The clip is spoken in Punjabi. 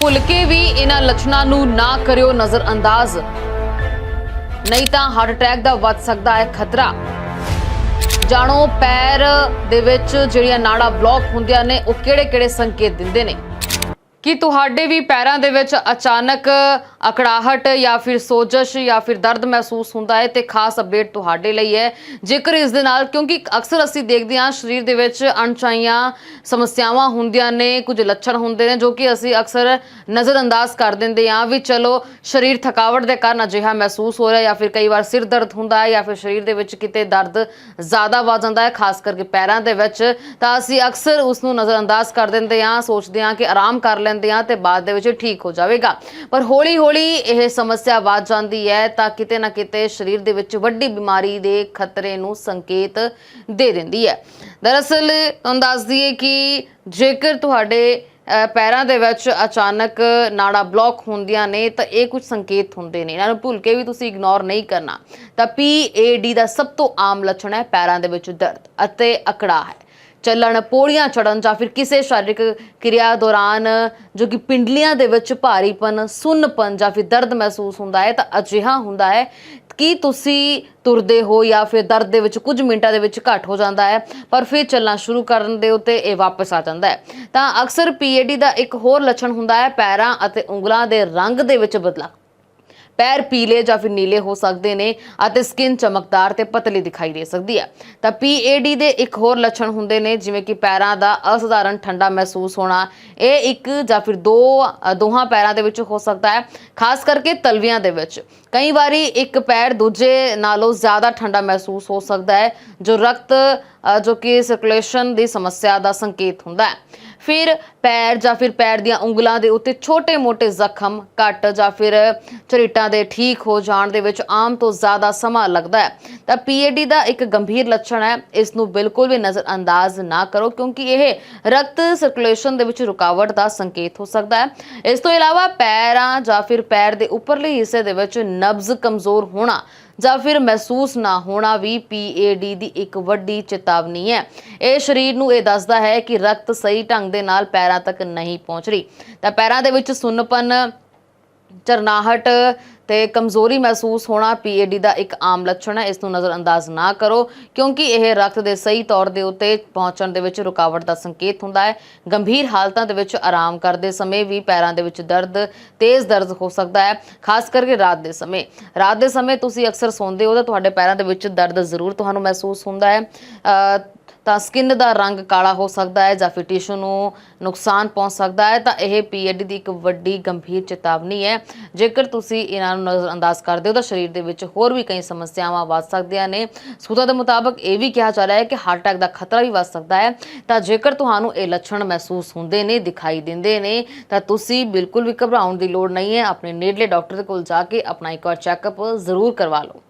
ਭੁੱਲ ਕੇ ਵੀ ਇਹਨਾਂ ਲੱਛਣਾਂ ਨੂੰ ਨਾ ਕਰਿਓ ਨਜ਼ਰਅੰਦਾਜ਼। ਨਹੀਂ ਤਾਂ ਹਾਰਟ ਅਟੈਕ ਦਾ ਵੱਧ ਸਕਦਾ ਹੈ ਖਤਰਾ। ਜਾਣੋ, ਪੈਰ ਦੇ ਵਿੱਚ ਜਿਹੜੀਆਂ ਨਾੜਾਂ ਬਲੌਕ ਹੁੰਦੀਆਂ ਨੇ, ਉਹ ਕਿਹੜੇ-ਕਿਹੜੇ ਸੰਕੇਤ ਦਿੰਦੇ ਨੇ? ਕੀ ਤੁਹਾਡੇ ਵੀ ਪੈਰਾਂ ਦੇ ਵਿੱਚ ਅਚਾਨਕ ਅਕੜਾਹਟ ਜਾਂ ਫਿਰ ਸੋਜਸ਼ ਜਾਂ ਫਿਰ ਦਰਦ ਮਹਿਸੂਸ ਹੁੰਦਾ ਹੈ ਤੇ ਖਾਸ ਅਪਡੇਟ ਤੁਹਾਡੇ ਲਈ ਹੈ। ਜੇਕਰ ਇਸ ਦੇ ਨਾਲ ਕਿਉਂਕਿ ਅਕਸਰ ਅਸੀਂ ਦੇਖਦੇ ਹਾਂ ਸਰੀਰ ਦੇ ਵਿੱਚ ਅਣਚਾਹੀਆਂ ਸਮੱਸਿਆਵਾਂ ਹੁੰਦੀਆਂ ਨੇ, ਕੁਝ ਲੱਛਣ ਹੁੰਦੇ ਨੇ ਜੋ ਕਿ ਅਸੀਂ ਅਕਸਰ ਨਜ਼ਰਅੰਦਾਜ਼ ਕਰ ਦਿੰਦੇ ਹਾਂ ਵੀ ਚਲੋ ਸਰੀਰ ਥਕਾਵਟ ਦੇ ਕਾਰਨ ਅਜਿਹਾ ਮਹਿਸੂਸ ਹੋ ਰਿਹਾ ਜਾਂ ਫਿਰ ਕਈ ਵਾਰ ਸਿਰ ਦਰਦ ਹੁੰਦਾ ਹੈ ਜਾਂ ਫਿਰ ਸਰੀਰ ਦੇ ਵਿੱਚ ਕਿਤੇ ਦਰਦ ਜ਼ਿਆਦਾ ਵੱਧ ਜਾਂਦਾ ਹੈ, ਖਾਸ ਕਰਕੇ ਪੈਰਾਂ ਦੇ ਵਿੱਚ, ਤਾਂ ਅਸੀਂ ਅਕਸਰ ਉਸ ਨੂੰ ਨਜ਼ਰਅੰਦਾਜ਼ ਕਰ ਦਿੰਦੇ ਹਾਂ, ਸੋਚਦੇ ਹਾਂ ਕਿ ਆਰਾਮ ਕਰ ਲੈਂਦੇ ਹਾਂ ਤੇ ਬਾਅਦ ਦੇ ਵਿੱਚ ਠੀਕ ਹੋ ਜਾਵੇਗਾ। ਪਰ ਹੌਲੀ ਹੌਲੀ ਇਹ ਸਮੱਸਿਆ ਵੱਧ ਜਾਂਦੀ ਹੈ ਤਾਂ ਕਿਤੇ ਨਾ ਕਿਤੇ ਸਰੀਰ ਦੇ ਵਿੱਚ ਵੱਡੀ ਬਿਮਾਰੀ ਦੇ ਖਤਰੇ ਨੂੰ ਸੰਕੇਤ ਦੇ ਦਿੰਦੀ ਹੈ। ਦਰਅਸਲ ਤੁਹਾਨੂੰ ਦੱਸ ਦਈਏ ਕਿ ਜੇਕਰ ਤੁਹਾਡੇ ਪੈਰਾਂ ਦੇ ਵਿੱਚ ਅਚਾਨਕ ਨਾੜਾ ਬਲੌਕ ਹੁੰਦੀਆਂ ਨੇ ਤਾਂ ਇਹ ਕੁਝ ਸੰਕੇਤ ਹੁੰਦੇ ਨੇ। ਇਹਨਾਂ ਨੂੰ ਭੁੱਲ ਕੇ ਵੀ ਤੁਸੀਂ ਇਗਨੋਰ ਨਹੀਂ ਕਰਨਾ। ਤਾਂ PAD ਦਾ ਸਭ ਤੋਂ ਆਮ ਲੱਛਣ ਹੈ ਪੈਰਾਂ ਦੇ ਵਿੱਚ ਦਰਦ ਅਤੇ ਅਕੜਾ ਹੈ। ਚੱਲਣ, ਪੌੜੀਆਂ ਚੜਨ ਜਾਂ ਫਿਰ ਕਿਸੇ ਸਰੀਰਕ ਕਿਰਿਆ ਦੌਰਾਨ ਜੋ ਕਿ ਪਿੰਡਲੀਆਂ ਦੇ ਵਿੱਚ ਭਾਰੀਪਨ, ਸੁੰਨਪਨ ਜਾਂ ਫਿਰ ਦਰਦ ਮਹਿਸੂਸ ਹੁੰਦਾ ਹੈ ਤਾਂ ਅਜਿਹਾ ਹੁੰਦਾ ਹੈ ਕਿ ਤੁਸੀਂ ਤੁਰਦੇ ਹੋ ਜਾਂ ਫਿਰ ਦਰਦ ਦੇ ਵਿੱਚ ਕੁਝ ਮਿੰਟਾਂ ਦੇ ਵਿੱਚ ਘਟ ਹੋ ਜਾਂਦਾ ਹੈ, ਪਰ ਫਿਰ ਚੱਲਣਾ ਸ਼ੁਰੂ ਕਰਨ ਦੇ ਉੱਤੇ ਇਹ ਵਾਪਸ ਆ ਜਾਂਦਾ ਹੈ। ਤਾਂ ਅਕਸਰ PAD ਦਾ ਇੱਕ ਹੋਰ ਲੱਛਣ ਹੁੰਦਾ ਹੈ, ਪੈਰਾਂ ਅਤੇ ਉਂਗਲਾਂ ਦੇ ਰੰਗ ਦੇ ਵਿੱਚ ਬਦਲਾਅ। ਪੈਰ ਪੀਲੇ ਜਾਂ ਫਿਰ ਨੀਲੇ ਹੋ ਸਕਦੇ ਨੇ ਅਤੇ ਸਕਿਨ ਚਮਕਦਾਰ ਤੇ ਪਤਲੀ ਦਿਖਾਈ ਦੇ ਸਕਦੀ ਹੈ। ਤਾਂ PAD ਦੇ ਇੱਕ ਹੋਰ ਲੱਛਣ ਹੁੰਦੇ ਨੇ, ਜਿਵੇਂ ਕਿ ਪੈਰਾਂ ਦਾ ਅਸਧਾਰਨ ਠੰਡਾ ਮਹਿਸੂਸ ਹੋਣਾ, ਇਹ ਇੱਕ ਜਾਂ ਫਿਰ ਦੋ ਦੋਹਾਂ ਪੈਰਾਂ ਦੇ ਵਿੱਚ ਹੋ ਸਕਦਾ ਹੈ, ਖਾਸ ਕਰਕੇ ਤਲਵੀਆਂ ਦੇ ਵਿੱਚ। ਕਈ ਵਾਰੀ ਇੱਕ ਪੈਰ ਦੂਜੇ ਨਾਲੋਂ ਜ਼ਿਆਦਾ ਠੰਡਾ ਮਹਿਸੂਸ ਹੋ ਸਕਦਾ ਹੈ, ਜੋ ਰਕਤ ਜੋ ਕਿ ਸਰਕੂਲੇਸ਼ਨ ਦੀ ਸਮੱਸਿਆ ਦਾ ਸੰਕੇਤ ਹੁੰਦਾ ਹੈ। ਫਿਰ ਪੈਰ ਜਾਂ ਫਿਰ ਪੈਰ ਦੀਆਂ ਉਂਗਲਾਂ ਦੇ ਉੱਤੇ ਛੋਟੇ-ਮੋਟੇ ਜ਼ਖਮ ਕੱਟ ਜਾਂ ਫਿਰ ਝਰੀਟਾਂ ਦੇ ਠੀਕ ਹੋ ਜਾਣ ਦੇ ਵਿੱਚ ਆਮ ਤੋਂ ਜ਼ਿਆਦਾ ਸਮਾਂ ਲੱਗਦਾ ਹੈ। ਤਾਂ PAD ਦਾ ਇੱਕ ਗੰਭੀਰ ਲੱਛਣ ਹੈ। ਇਸ ਨੂੰ ਬਿਲਕੁਲ ਵੀ ਨਜ਼ਰਅੰਦਾਜ਼ ਨਾ ਕਰੋ ਕਿਉਂਕਿ ਇਹ ਰਕਤ ਸਰਕੂਲੇਸ਼ਨ ਦੇ ਵਿੱਚ ਰੁਕਾਵਟ ਦਾ ਸੰਕੇਤ ਹੋ ਸਕਦਾ ਹੈ। ਇਸ ਤੋਂ ਇਲਾਵਾ ਪੈਰਾਂ ਜਾਂ ਫਿਰ ਪੈਰ ਦੇ ਉੱਪਰਲੇ ਹਿੱਸੇ ਦੇ ਵਿੱਚ ਨਬਜ਼ ਕਮਜ਼ੋਰ ਹੋਣਾ ਜਾਂ ਫਿਰ ਮਹਿਸੂਸ ਨਾ ਹੋਣਾ ਵੀ PAD ਦੀ ਇੱਕ ਵੱਡੀ ਚੇਤਾਵਨੀ ਹੈ। ਇਹ ਸਰੀਰ ਨੂੰ ਇਹ ਦੱਸਦਾ ਹੈ ਕਿ ਰਕਤ ਸਹੀ ਢੰਗ ਦੇ ਨਾਲ ਪੈਰਾਂ ਤੱਕ ਨਹੀਂ ਪਹੁੰਚ ਰਹੀ। ਤਾਂ ਪੈਰਾਂ ਦੇ ਵਿੱਚ ਸੁੰਨਪਨ, ਚਰਨਾਹਟ ਤੇ ਕਮਜ਼ੋਰੀ ਮਹਿਸੂਸ ਹੋਣਾ PAD ਦਾ ਇੱਕ ਆਮ ਲੱਛਣ ਹੈ। ਇਸ ਨੂੰ ਨਜ਼ਰਅੰਦਾਜ਼ ਨਾ ਕਰੋ, ਕਿਉਂਕਿ ਇਹ ਰਕਤ ਦੇ ਸਹੀ ਤੌਰ ਦੇ ਉੱਤੇ ਪਹੁੰਚਣ ਦੇ ਵਿੱਚ ਰੁਕਾਵਟ ਦਾ ਸੰਕੇਤ ਹੁੰਦਾ ਹੈ। ਗੰਭੀਰ ਹਾਲਤਾਂ ਦੇ ਵਿੱਚ ਆਰਾਮ ਕਰਦੇ ਸਮੇਂ ਵੀ ਪੈਰਾਂ ਦੇ ਵਿੱਚ ਦਰਦ, ਤੇਜ਼ ਦਰਦ ਹੋ ਸਕਦਾ ਹੈ, ਖਾਸ ਕਰਕੇ ਰਾਤ ਦੇ ਸਮੇਂ। ਰਾਤ ਦੇ ਸਮੇਂ ਤੁਸੀਂ ਅਕਸਰ ਸੌਂਦੇ ਹੋ ਤਾਂ ਤੁਹਾਡੇ ਪੈਰਾਂ ਦੇ ਵਿੱਚ ਦਰਦ ਜ਼ਰੂਰ ਤੁਹਾਨੂੰ ਮਹਿਸੂਸ ਹੁੰਦਾ ਹੈ। ਤਾਂ ਸਕਿਨ ਦਾ ਰੰਗ ਕਾਲਾ ਹੋ ਸਕਦਾ ਹੈ ਜਾਂ ਫਿਰ ਟਿਸ਼ੂ ਨੂੰ ਨੁਕਸਾਨ ਪਹੁੰਚ ਸਕਦਾ ਹੈ, ਤਾਂ ਇਹ PAD ਦੀ ਇੱਕ ਵੱਡੀ ਗੰਭੀਰ ਚੇਤਾਵਨੀ ਹੈ। ਜੇਕਰ ਤੁਸੀਂ ਇਹਨਾਂ ਨੂੰ ਨਜ਼ਰਅੰਦਾਜ਼ ਕਰਦੇ ਹੋ, ਤਾਂ ਸਰੀਰ ਦੇ ਵਿੱਚ ਹੋਰ ਵੀ ਕਈ ਸਮੱਸਿਆਵਾਂ ਵੱਧ ਸਕਦੀਆਂ ਨੇ। ਸੂਤਰਾਂ ਦੇ ਮੁਤਾਬਕ ਇਹ ਵੀ ਕਿਹਾ ਜਾ ਰਿਹਾ ਹੈ ਕਿ ਹਾਰਟ ਅਟੈਕ ਦਾ ਖਤਰਾ ਵੀ ਵੱਧ ਸਕਦਾ ਹੈ। ਤਾਂ ਜੇਕਰ ਤੁਹਾਨੂੰ ਇਹ ਲੱਛਣ ਮਹਿਸੂਸ ਹੁੰਦੇ ਨੇ, ਦਿਖਾਈ ਦਿੰਦੇ ਨੇ, ਤਾਂ ਤੁਸੀਂ ਬਿਲਕੁਲ ਵੀ ਘਬਰਾਉਣ ਦੀ ਲੋੜ ਨਹੀਂ ਹੈ। ਆਪਣੇ ਨੇੜਲੇ ਡਾਕਟਰ ਦੇ ਕੋਲ ਜਾ ਕੇ ਆਪਣਾ ਇੱਕ ਵਾਰ ਚੈੱਕਅਪ ਜ਼ਰੂਰ ਕਰਵਾ ਲਓ।